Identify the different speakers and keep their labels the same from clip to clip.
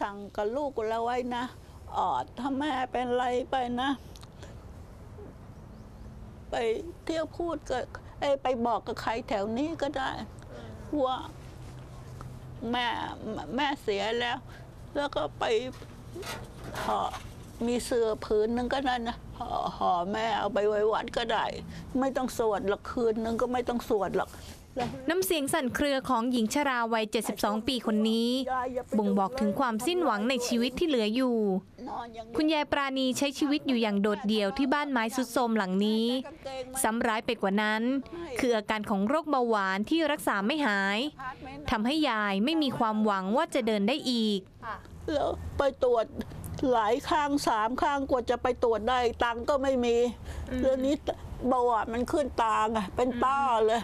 Speaker 1: สั่งกับลูกเราไว้นะออดถ้าแม่เป็นไรไปนะ ไปเที่ยวพูดกับเอ้ไปบอกกับใครแถวนี้ก็ได้ว่าแม่แม่เสียแล้ว แล้วก็ไปหอ มีเสื้อผืนนึงก็นั่นนะห่อห่อแม่เอาไปไว้วัดก็ได้ ไม่ต้องสวดหรอกคืนนึงก็ไม่ต้องสวดหรอกแล้ว
Speaker 2: น้ำเสียงสั่นเครือของหญิงชราวัย 72 ปีคนนี้ บ่งบอกถึงความสิ้นหวังในชีวิตที่เหลืออยู่
Speaker 1: นอนอย่างนี้
Speaker 2: คุณยายปราณีใช้ชีวิตอยู่อย่างโดดเดี่ยวที่บ้านไม้สุดโทรมหลังนี้ ซ้ำร้ายไปกว่านั้น คืออาการของโรคเบาหวานที่รักษาไม่หายทำให้ยายไม่มีความหวังว่าจะเดินได้อีก
Speaker 1: แล้วไปตรวจ หลายครั้งสามครั้งกว่าจะไปตรวจได้ ตังค์ก็ไม่มีเรื่องนี้เบาหวานมันขึ้นตาไงเป็นต้าเลย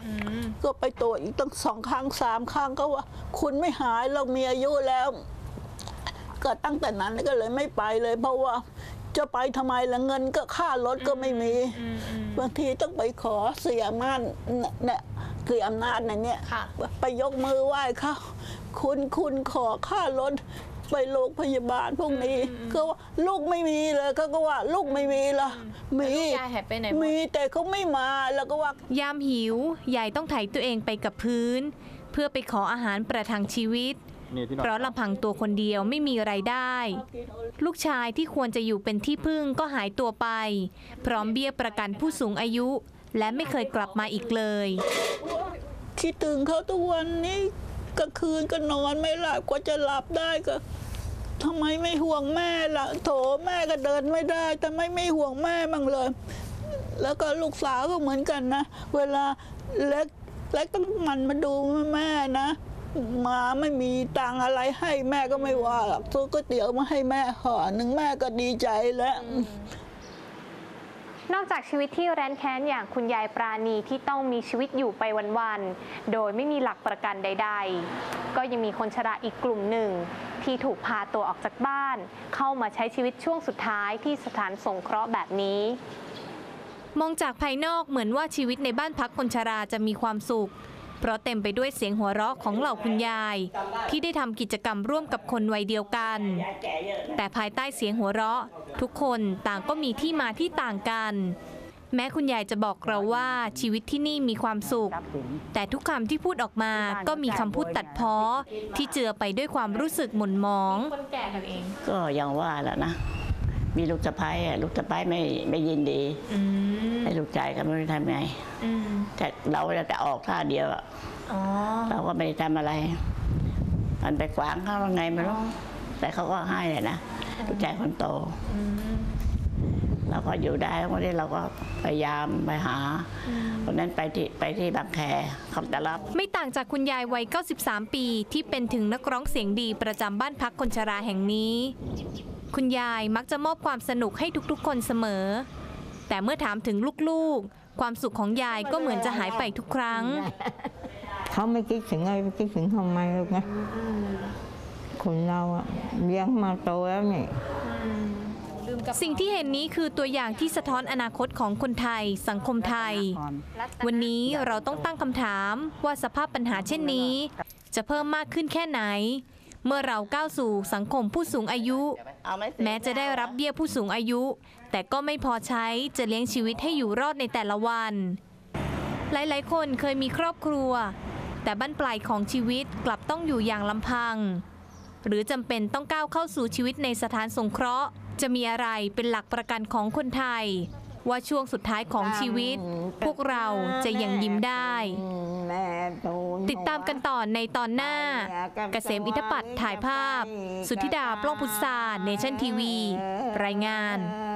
Speaker 1: ก็ไปตรวจอีกตั้งสองครั้งสามครั้งก็ว่า คุณไม่หายเรามีอายุแล้วก็ตั้งแต่นั้นก็เลยไม่ไปเลย เพราะว่าจะไปทำไมละเงินก็ค่ารถก็ไม่มีบางทีต้องไปขอเสียอำนาจเนี่ยเสียอำนาจในเนี่ย
Speaker 2: ค่ะ
Speaker 1: ไปยกมือไหว้เขาคุณคุณขอค่ารถ ไปโรงพยาบาลพวกนี้ก็ว่าลูกไม่มีเลยก็ก็ว่าลูกไม่มีละมี
Speaker 2: ยายหายไปไหนหมด
Speaker 1: มีแต่เขาไม่มาแล้วก็ว่า
Speaker 2: ยามหิว ยายต้องไถตัวเองไปกับพื้น เพื่อไปขออาหารประทังชีวิต
Speaker 3: นี่ที่นอน
Speaker 2: เพราะลำพังตัวคนเดียวไม่มีไรายได้ ลูกชายที่ควรจะอยู่เป็นที่พึ่งก็หายตัวไป พร้อมเบี้ยประกันผู้สูงอายุ และไม่เคยกลับมาอีกเลย
Speaker 1: คิดถึงเขาทุกวันนี้ กลางคืนก็นอนไม่หลับกว่าจะหลับได้ก็ทำไมไม่ห่วงแม่ล่ะโถแม่ก็เดินไม่ได้ทำไมไม่ห่วงแม่มั่งเลย แล้วก็ลูกสาวก็เหมือนกันนะ เวลาเล็กเล็กต้องมันมาดูแม่นะมาไม่มีตังอะไรให้แม่ก็ไม่ว่าหรอกซื้อก๋วยเตี๋ยวมาให้แม่ห่อหนึ่งแม่ก็ดีใจแล้ว
Speaker 4: นอกจากชีวิตที่แร้นแค้นอย่างคุณยายปราณีที่ต้องมีชีวิตอยู่ไปวันๆ โดยไม่มีหลักประกันใด ๆ ก็ยังมีคนชราอีกกลุ่มหนึ่ง ที่ถูกพาตัวออกจากบ้าน เข้ามาใช้ชีวิตช่วงสุดท้ายที่สถานสงเคราะห์แบบนี้
Speaker 2: มองจากภายนอกเหมือนว่าชีวิตในบ้านพักคนชราจะมีความสุข เพราะเต็มไปด้วยเสียงหัวเราะของเหล่าคุณยาย ที่ได้ทำกิจกรรมร่วมกับคนวัยเดียวกัน แต่ภายใต้เสียงหัวเราะ ทุกคนต่างก็มีที่มาที่ต่างกัน แม้คุณยายจะบอกเราว่าชีวิตที่นี่มีความสุข แต่ทุกคำที่พูดออกมาก็มีคำพูดตัดเพ้อที่เจือไปด้วยความรู้สึกหม่นหมอง
Speaker 4: คนแก่กันเอง
Speaker 5: ก็ยังว่าแหละนะ มีลูกสะพ้ายอะลูกสะพ้ายไม่ไม่ยินดีให้ลูกชายก็ไม่รู้ทำไงแต่เราจะออกท่าเดียวอะเราก็ไม่ได้ทำอะไร มันไปขวางเขาว่าไงไม่รู้แต่เขาก็ให้แหละนะลูกชายคนโตเราก็อยู่ได้วันนี้เราก็พยายามไปหาวันนั้นไปที่ไปที่บางแคเขาจะรับ
Speaker 2: ไม่ต่างจากคุณยายวัย 93 ปี ที่เป็นถึงนักร้องเสียงดีประจำบ้านพักคนชราแห่งนี้ คุณยายมักจะมอบความสนุกให้ทุกๆ คนเสมอ แต่เมื่อถามถึงลูกๆ ความสุขของยายก็เหมือนจะหายไปทุกครั้ง
Speaker 6: เขาไม่คิดถึงอะไรไม่คิดถึงทำไมหรอกนะคนเราอะเลี้ยงมาโตแล้วนี่
Speaker 2: สิ่งที่เห็นนี้คือตัวอย่างที่สะท้อนอนาคตของคนไทย สังคมไทย วันนี้เราต้องตั้งคำถามว่าสภาพปัญหาเช่นนี้ จะเพิ่มมากขึ้นแค่ไหน เมื่อเราก้าวสู่สังคมผู้สูงอายุ แม้จะได้รับเบี้ยผู้สูงอายุ แต่ก็ไม่พอใช้จะเลี้ยงชีวิตให้อยู่รอดในแต่ละวัน หลายๆ คนเคยมีครอบครัว แต่บั้นปลายของชีวิตกลับต้องอยู่อย่างลำพัง หรือจำเป็นต้องก้าวเข้าสู่ชีวิตในสถานสงเคราะห์ จะมีอะไรเป็นหลักประกันของคนไทย ว่าช่วงสุดท้ายของชีวิต พวกเราจะยังยิ้มได้ ติดตามกันต่อในตอนหน้า เกษมอิทธปัตย์ถ่ายภาพ สุธิดาปล้องพุทธาเนชั่นทีวี รายงาน
Speaker 6: เ